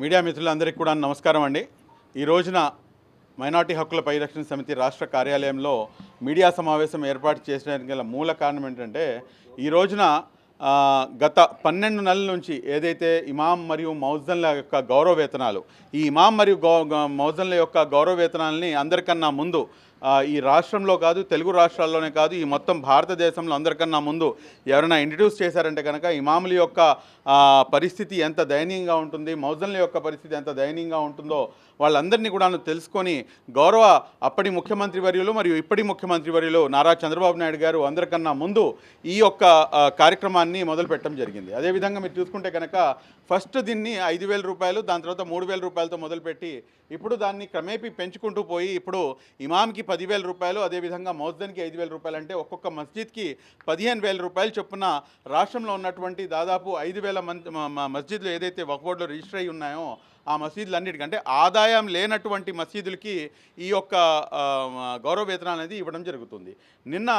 Media మిత్రులందరికీ కూడా నమస్కారం అండి. ఈ రోజున మైనార్టీ హక్కుల పరిరక్షణ సమితి రాష్ట్ర కార్యాలయంలో మీడియా సమావేశం ఏర్పాటు చేసడానికి గల మూల కారణం ఏంటంటే ఈ రోజున గత పన్నెండు నెలల నుంచి ఏదైతే ఇమాం మరియు మౌజన్ల యొక్క గౌరవ వేతనాలు ఈ ఇమాం మరియు గౌ మౌజన్ల యొక్క గౌరవ వేతనాలని అందరికన్నా ముందు ఈ రాష్ట్రంలో కాదు తెలుగు రాష్ట్రాల్లోనే కాదు ఈ మొత్తం భారతదేశంలో అందరికన్నా ముందు ఎవరైనా ఇంట్రడ్యూస్ చేశారంటే కనుక ఇమాముల యొక్క పరిస్థితి ఎంత దయనీయంగా ఉంటుంది మౌజన్ల యొక్క పరిస్థితి ఎంత దయనీయంగా ఉంటుందో వాళ్ళందరినీ కూడా తెలుసుకొని గౌరవ అప్పటి ముఖ్యమంత్రి వర్యులు మరియు ఇప్పటి ముఖ్యమంత్రి వర్యులు నారా చంద్రబాబు నాయుడు గారు అందరికన్నా ముందు ఈ యొక్క కార్యక్రమాన్ని మొదలుపెట్టడం జరిగింది. అదేవిధంగా మీరు చూసుకుంటే కనుక ఫస్ట్ దీన్ని ఐదు వేల రూపాయలు దాని తర్వాత మూడు వేల రూపాయలతో మొదలుపెట్టి ఇప్పుడు దాన్ని క్రమేపీ పెంచుకుంటూ పోయి ఇప్పుడు ఇమామ్కి పదివేల రూపాయలు అదేవిధంగా మౌజ్దన్కి ఐదు వేల రూపాయలు అంటే ఒక్కొక్క మస్జిద్కి పదిహేను వేల రూపాయలు చొప్పున రాష్ట్రంలో ఉన్నటువంటి దాదాపు ఐదు వేల మంది మస్జిద్లు ఏదైతే వక్ బోర్డులో రిజిస్టర్ అయి ఉన్నాయో ఆ మసీదులన్నిటికంటే ఆదాయం లేనటువంటి మసీదులకి ఈ యొక్క గౌరవ వేతనాలు అనేది ఇవ్వడం జరుగుతుంది. నిన్న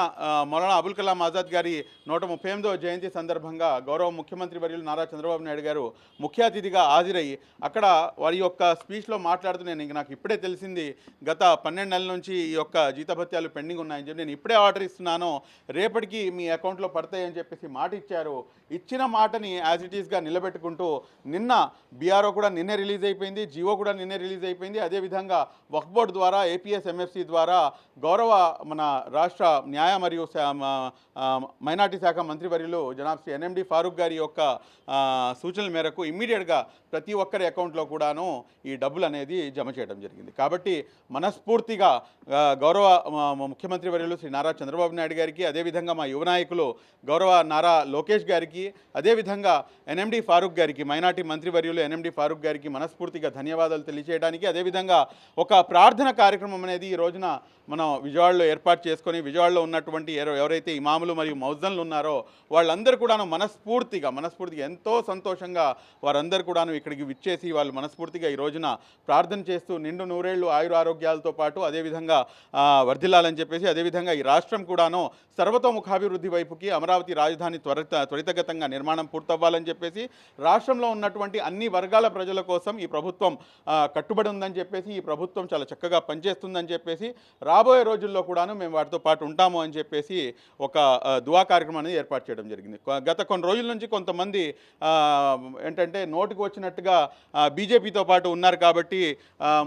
మౌలానా అబుల్ కలాం ఆజాద్ గారి నూట ముప్పై ఎనిమిదవ జయంతి సందర్భంగా గౌరవ ముఖ్యమంత్రి వర్యులు నారా చంద్రబాబు నాయుడు గారు ముఖ్య అతిథిగా హాజరయ్యి అక్కడ వారి యొక్క స్పీచ్లో మాట్లాడుతూ నేను ఇంక నాకు ఇప్పుడే తెలిసింది గత పన్నెండు నెలల నుంచి ఈ యొక్క జీతభత్యాలు పెండింగ్ ఉన్నాయని చెప్పి నేను ఇప్పుడే ఆర్డర్ ఇస్తున్నాను రేపటికి మీ అకౌంట్లో పడతాయని చెప్పేసి మాట ఇచ్చారు. ఇచ్చిన మాటని యాజ్ ఇట్ ఈస్గా నిలబెట్టుకుంటూ నిన్న బీఆర్ఓ కూడా నిన్నే రిలీజ్ అయిపోయింది జియో కూడా నిన్నే రిలీజ్ అయిపోయింది. అదేవిధంగా వక్ఫ్ బోర్డు ద్వారా ఏపీఎస్ ఎంఎఫ్సి ద్వారా గౌరవ మన రాష్ట్ర న్యాయ మరియు మైనార్టీ శాఖ మంత్రివర్యులు జనాబ్ శ్రీ ఎన్ఎండి ఫారూక్ గారి యొక్క సూచనల మేరకు ఇమ్మీడియట్గా ప్రతి ఒక్కరి అకౌంట్లో కూడాను ఈ డబ్బులు అనేది జమ చేయడం జరిగింది. కాబట్టి మనస్ఫూర్తిగా గౌరవ ముఖ్యమంత్రి వర్యులు శ్రీ నారా చంద్రబాబు నాయుడు గారికి అదేవిధంగా మా యువ నాయకులు గౌరవ నారా లోకేష్ గారికి అదేవిధంగా ఎన్ఎండి ఫారూక్ గారికి మైనార్టీ మంత్రివర్యులు ఎన్ఎండి ఫారూక్ గారికి మన మనస్ఫూర్తిగా ధన్యవాదాలు తెలియజేయడానికి అదేవిధంగా ఒక ప్రార్థన కార్యక్రమం అనేది ఈ రోజున మనం విజయవాడలో ఏర్పాటు చేసుకొని విజయవాడలో ఉన్నటువంటి ఎవరైతే ఇమాములు మరియు మౌజన్లు ఉన్నారో వాళ్ళందరూ కూడాను మనస్ఫూర్తిగా మనస్ఫూర్తిగా ఎంతో సంతోషంగా వారందరూ కూడాను ఇక్కడికి విచ్చేసి వాళ్ళు మనస్ఫూర్తిగా ఈ రోజున ప్రార్థన చేస్తూ నిండు నూరేళ్ళు ఆయుర ఆరోగ్యాలతో పాటు అదేవిధంగా వర్ధిల్లాలని చెప్పేసి అదేవిధంగా ఈ రాష్ట్రం కూడాను సర్వతోముఖాభివృద్ధి వైపుకి అమరావతి రాజధాని త్వరిత త్వరితగతంగా నిర్మాణం పూర్తవ్వాలని చెప్పేసి రాష్ట్రంలో ఉన్నటువంటి అన్ని వర్గాల ప్రజల కోసం ఈ ప్రభుత్వం కట్టుబడి ఉందని చెప్పేసి ఈ ప్రభుత్వం చాలా చక్కగా పనిచేస్తుందని చెప్పేసి రాబోయే రోజుల్లో కూడాను మేము వాటితో పాటు ఉంటాము అని చెప్పేసి ఒక దువా కార్యక్రమం అనేది ఏర్పాటు చేయడం జరిగింది. గత కొన్ని రోజుల నుంచి కొంతమంది ఏంటంటే నోటికి వచ్చినట్టుగా బీజేపీతో పాటు ఉన్నారు కాబట్టి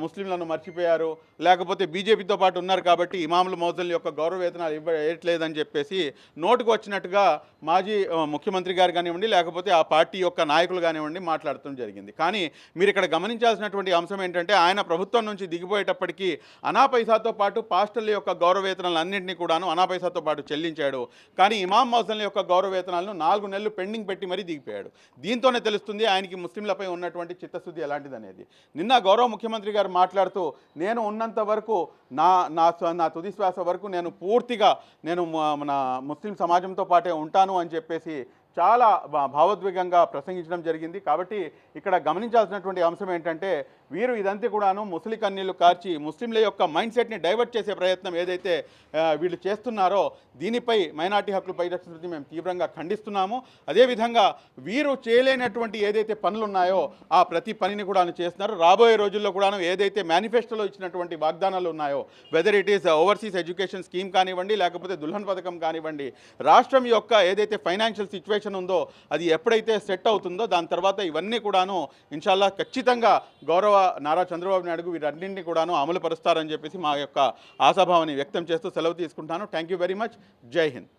ముస్లింలను మర్చిపోయారు లేకపోతే బీజేపీతో పాటు ఉన్నారు కాబట్టి ఇమాముల మౌజల్ యొక్క గౌరవ వేతనాలు ఇవ్వ వేయట్లేదని చెప్పేసి నోటుకు వచ్చినట్టుగా మాజీ ముఖ్యమంత్రి గారు కానివ్వండి లేకపోతే ఆ పార్టీ యొక్క నాయకులు కానివ్వండి మాట్లాడటం జరిగింది. కానీ మీరు ఇక్కడ ఇక్కడ గమనించాల్సినటువంటి అంశం ఏంటంటే ఆయన ప్రభుత్వం నుంచి దిగిపోయేటప్పటికీ అనాపైసాతో పాటు పాస్టర్ల యొక్క గౌరవవేతనాలు అన్నింటినీ కూడాను అనాపైసాతో పాటు చెల్లించాడు. కానీ ఇమాం మౌజన్ల యొక్క గౌరవవేతనాలను నాలుగు నెలలు పెండింగ్ పెట్టి మరీ దిగిపోయాడు. దీంతోనే తెలుస్తుంది ఆయనకి ముస్లింలపై ఉన్నటువంటి చిత్తశుద్ధి ఎలాంటిదనేది. నిన్న గౌరవ ముఖ్యమంత్రి గారు మాట్లాడుతూ నేను ఉన్నంత వరకు నా నా నా తుది శ్వాస వరకు నేను పూర్తిగా నేను మన ముస్లిం సమాజంతో పాటే ఉంటాను అని చెప్పేసి చాలా భా- భావోద్వేగంగా ప్రసంగించడం జరిగింది. కాబట్టి ఇక్కడ గమనించాల్సినటువంటి అంశం ఏంటంటే వీరు ఇదంతా కూడాను ముస్లి కన్నీళ్ళు కార్చి ముస్లింల యొక్క మైండ్ సెట్ని డైవర్ట్ చేసే ప్రయత్నం ఏదైతే వీళ్ళు చేస్తున్నారో దీనిపై మైనార్టీ హక్కుల పరిరక్షణ సమితి మేము తీవ్రంగా ఖండిస్తున్నాము. అదేవిధంగా వీరు చేయలేనటువంటి ఏదైతే పనులు ఉన్నాయో ఆ ప్రతి పనిని కూడా చేస్తున్నారు. రాబోయే రోజుల్లో కూడాను ఏదైతే మేనిఫెస్టోలో ఇచ్చినటువంటి వాగ్దానాలు ఉన్నాయో whether it is overseas education scheme కానివ్వండి లేకపోతే దుల్హన్ పథకం కానివ్వండి రాష్ట్రం యొక్క ఏదైతే ఫైనాన్షియల్ సిచ్యువేషన్ ఉందో అది ఎప్పుడైతే సెట్ అవుతుందో దాని తర్వాత ఇవన్నీ కూడాను ఇన్షాల్లా ఖచ్చితంగా గౌరవ నారా చంద్రబాబు నాయుడు వీరన్నింటినీ కూడాను అమలు పరుస్తారని చెప్పేసి మా యొక్క ఆశాభావాన్ని వ్యక్తం చేస్తూ సెలవు తీసుకుంటాను. థ్యాంక్ యూ వెరీ మచ్ జై హింద్.